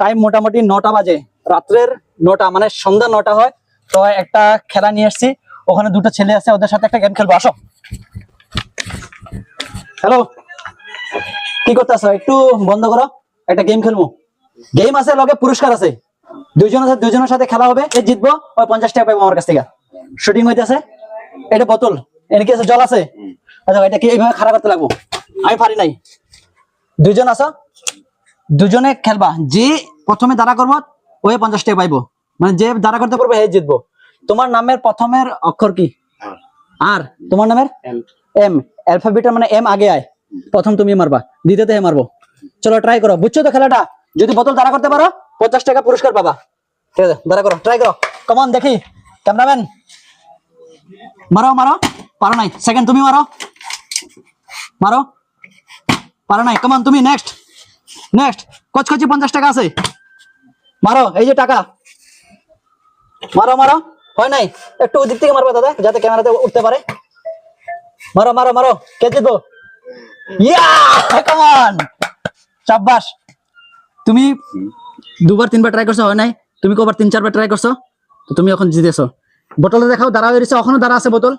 Time মোটামুটি নটা বাজে। রাত্রের নটা মানে সন্ধ্যা নটা হয়। তো একটা খেলা নিয়ে এসেছি ওখানে দুটো ছেলে আছে, ওদের সাথে একটা গেম খেলব। আসো। হ্যালো কি করতেছ? একটু বন্ধ করো। একটা গেম খেলব। গেম আছে, লগে পুরস্কার আছে। দুইজনের আছে, দুইজনের সাথে খেলা হবে। এ জিতবো, ওই পঞ্চাশ টাকা পাবো আমার কাছ থেকে। শুটিং হইতেছে। এটা বোতল। এনে কি আছে, জল আছে। আচ্ছা এটা কি এইভাবে খারাপ করতে লাগবো? আমি পারি নাই। দুইজন আছো? দুজনে খেলবা। যে প্রথমে দাঁড়া করব ওই পঞ্চাশ টাকা পাইবো। মানে যে দাঁড়া করতে পারব হে জিতবো। তোমার নামের প্রথমের অক্ষর কি? আর। তোমার নামের? এম। অ্যালফাবেটের মানে এম আগে আয়। প্রথম তুমি মারবা। দ্বিতীয়তে হে মারবো। চলো ট্রাই করো। বুঝছ তো খেলাটা? যদি বোতল দাঁড়া করতে পারো পঞ্চাশ টাকা পুরস্কার পাবা। ঠিক আছে দাঁড়া করো ট্রাই করো। কমন দেখি। ক্যামেরাম্যান মারো মারো। পারো নাই। সেকেন্ড তুমি মারো। মারো। পারো নাই। কমন তুমি নেক্সট নেক্সট কচকচি পঞ্চাশ টাকা আছে। মারো, এই যে টাকা। মারো মারো। হয় নাই? একটু ওদিক থেকে মারবে, দাদা, যাতে ক্যামেরাতে উঠতে পারে। মারো মারো মারো। কে জিতবো? ইয়া চাব্বাস তুমি দুবার, তিনবার ট্রাই করছ, হয় নাই? তুমি কবার, তিন, চারবার ট্রাই করছ, তো তুমি এখন জিতেছো। বোতলে দেখাও দাঁড়া হয়ে রয়েছে এখনও দাঁড়া আছে বোতল।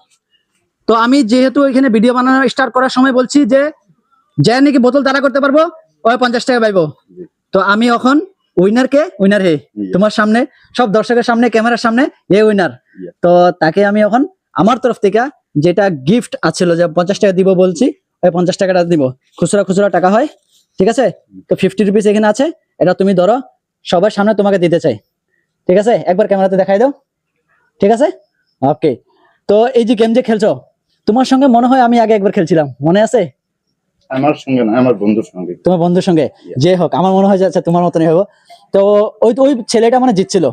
তো আমি যেহেতু এখানে ভিডিও বানানো স্টার্ট করার সময় বলছি যে যে নাকি বোতল দাঁড়া করতে পারব ওই পঞ্চাশ টাকা পাইবো। তো আমি এখন উইনার কে? উইনার হে। তোমার সামনে সব দর্শকের সামনে ক্যামেরার সামনে এ উইনার তো তাকে আমি এখন আমার তরফ থেকে যেটা গিফট আছিল যে পঞ্চাশ টাকা দিব বলছি ওই পঞ্চাশ টাকাটা দিব। খুচরা খুচরা টাকা হয় ঠিক আছে? তো ফিফটি রুপিস এখানে আছে এটা তুমি ধরো সবার সামনে তোমাকে দিতে চাই। ঠিক আছে? একবার ক্যামেরাতে দেখাই দাও। ঠিক আছে? ওকে তো এই যে গেম যে খেলছো তোমার সঙ্গে মনে হয় আমি আগে একবার খেলছিলাম মনে আছে? আমার সঙ্গে না আমার বন্ধুর সঙ্গে। তোমার বন্ধুর সঙ্গে? যে হোক আমার মনে হয় যে আচ্ছা তোমার মতনই হব। তো ওই ওই ছেলেটা মানে জিতছিল।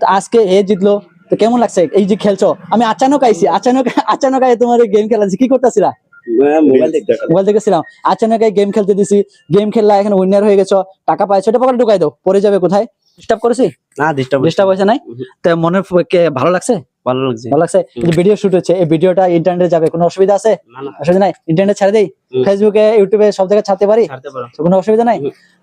তো আজকে এ জিতলো। তো কেমন লাগছে? এই যে খেলছো আমি আচানক আইছি আচানক আচানক আই তোমার গেম খেলা কি করতেছিলা? মোবাইল মোবাইল দেখেছিলাম আচানক গেম খেলতে দিছি। গেম খেললা এখানে উইনার হয়ে গেছো টাকা পাইছো এটা পকেটে ঢুকাই দাও পরে যাবে কোথায়? ডিস্টার্ব করেছি? না ডিস্টার্ব ডিস্টার্ব হয়েছে নাই? তো মনে ভালো লাগছে? ভালো লাগছে। ভালো লাগছে? যে ভিডিও শুট হচ্ছে। এই ভিডিওটা ইন্টারনেটে যাবে কোনো অসুবিধা আছে? অসুবিধা নাই? ইন্টারনেট ছেড়ে দেই। ফেসবুকে ইউটিউবে সব জায়গায় ছাড়তে পারি? কোনো অসুবিধা নাই?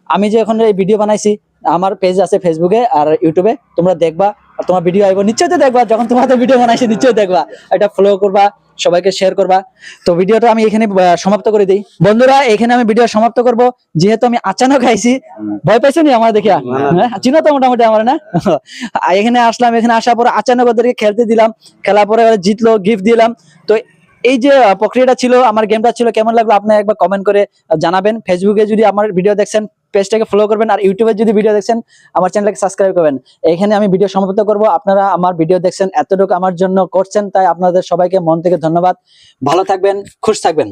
আমি যে এখন এই ভিডিও বানাইছি আমার পেজ আছে ফেসবুকে আর ইউটিউবে তোমরা দেখবা আর তোমার ভিডিও আইবো নিশ্চয়ই তো দেখবা যখন তোমাদের ভিডিও বানাইছি নিশ্চয়ই দেখবা। এটা ফলো করবা সবাইকে শেয়ার করবা। তো ভিডিওটা আমি এখানে সমাপ্ত করে দিই। বন্ধুরা এখানে আমি ভিডিও সমাপ্ত করব। যেহেতু আমি আচানক আইছি ভয় পাইছো নি আমার দেখিয়া হ্যাঁ? চিনো তো মোটামুটি আমার না? এখানে আসলাম এখানে আসার পরে আচানক ওদেরকে খেলতে দিলাম। খেলার পরে জিতলো গিফট দিলাম। তো এই যে প্রক্রিয়াটা ছিল আমার গেমটা ছিল কেমন লাগল আপনি একবার কমেন্ট করে জানাবেন। ফেসবুকে যদি আমার ভিডিও দেখছেন পেজটাকে ফলো করবেন আর ইউটিউবে যদি ভিডিও দেখছেন, আমার চ্যানেলকে সাবস্ক্রাইব করবেন। এখানে আমি ভিডিও সমাপ্ত করব। আপনারা আমার ভিডিও দেখছেন, এতটুকু আমার জন্য করছেন, তাই আপনাদের সবাইকে মন থেকে ধন্যবাদ। ভালো থাকবেন, খুশ থাকবেন।